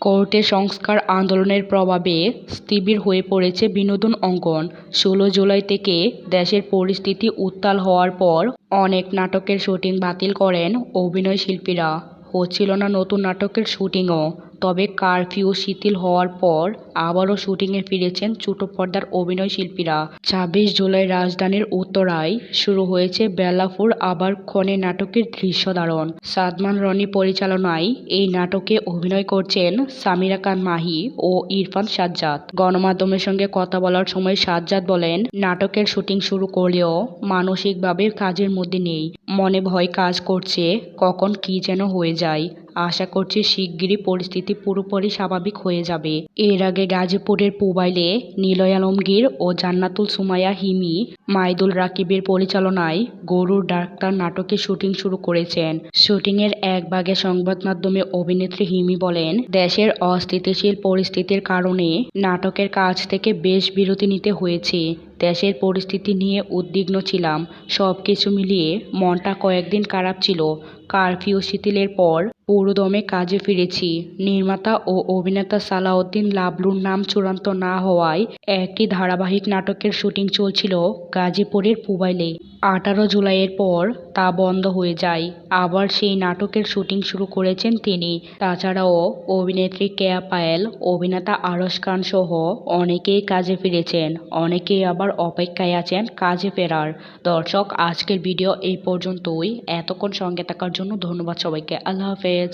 কোর্টে সংস্কার আন্দোলনের প্রভাবে স্থিবির হয়ে পড়েছে বিনোদন অঙ্গন। ষোলো জুলাই থেকে দেশের পরিস্থিতি উত্তাল হওয়ার পর অনেক নাটকের শুটিং বাতিল করেন অভিনয় শিল্পীরা হচ্ছিল না নতুন নাটকের শুটিংও। তবে কারফিউ শিথিল হওয়ার পর আবারও শুটিংয়ে ফিরেছেন ছোট পর্দার অভিনয় শিল্পীরা। ছাব্বিশ জুলাই রাজধানীর উত্তরায় শুরু হয়েছে বেলাফুর আবার ক্ষণে নাটকের দৃশ্য ধারণ। সাদমান রনি পরিচালনায় এই নাটকে অভিনয় করছেন সামিরা খান মাহি ও ইরফান সাজ্জাদ। গণমাধ্যমের সঙ্গে কথা বলার সময় সাজ্জাদ বলেন, নাটকের শুটিং শুরু করলেও মানসিকভাবে কাজের মধ্যে নেই। মনে ভয় কাজ করছে কখন কী যেন হয়ে যায়। আশা করছি শিগগিরই পরিস্থিতি পুরোপুরি স্বাভাবিক হয়ে যাবে। এর আগে গাজীপুরের পুবাইলে নিলয় আলমগীর ও জান্নাতুল সুমাইয়া হিমি, মাইদুল রাকিবের পরিচালনায় গরুর ডাক্তার নাটকে শুটিং শুরু করেছেন। শুটিংয়ের এক ভাগে সংবাদ মাধ্যমে অভিনেত্রী হিমি বলেন, দেশের অস্থিতিশীল পরিস্থিতির কারণে নাটকের কাজ থেকে বেশ বিরতি নিতে হয়েছে। দেশের পরিস্থিতি নিয়ে উদ্বিগ্ন ছিলাম। সব কিছু মিলিয়ে মনটা কয়েকদিন খারাপ ছিল। কারফিউ শিথিলের পর পুরোদমে কাজে ফিরেছি। নির্মাতা ও অভিনেতা সালাউদ্দিন লাবলুর নাম চূড়ান্ত না হওয়ায় একটি ধারাবাহিক নাটকের শুটিং চলছিল গাজীপুরের পুবাইলে। আঠারো জুলাইয়ের পর তা বন্ধ হয়ে যায়। আবার সেই নাটকের শুটিং শুরু করেছেন তিনি। তাছাড়াও অভিনেত্রী কেয়া পায়েল, অভিনেতা আরশ খান সহ অনেকেই কাজে ফিরেছেন। অনেকেই আবার অপেক্ষায় আছেন কাজে ফেরার। দর্শক, আজকের ভিডিও এই পর্যন্তই। এতক্ষণ সঙ্গে থাকার জন্য ধন্যবাদ সবাইকে। আল্লাহ হাফেজ।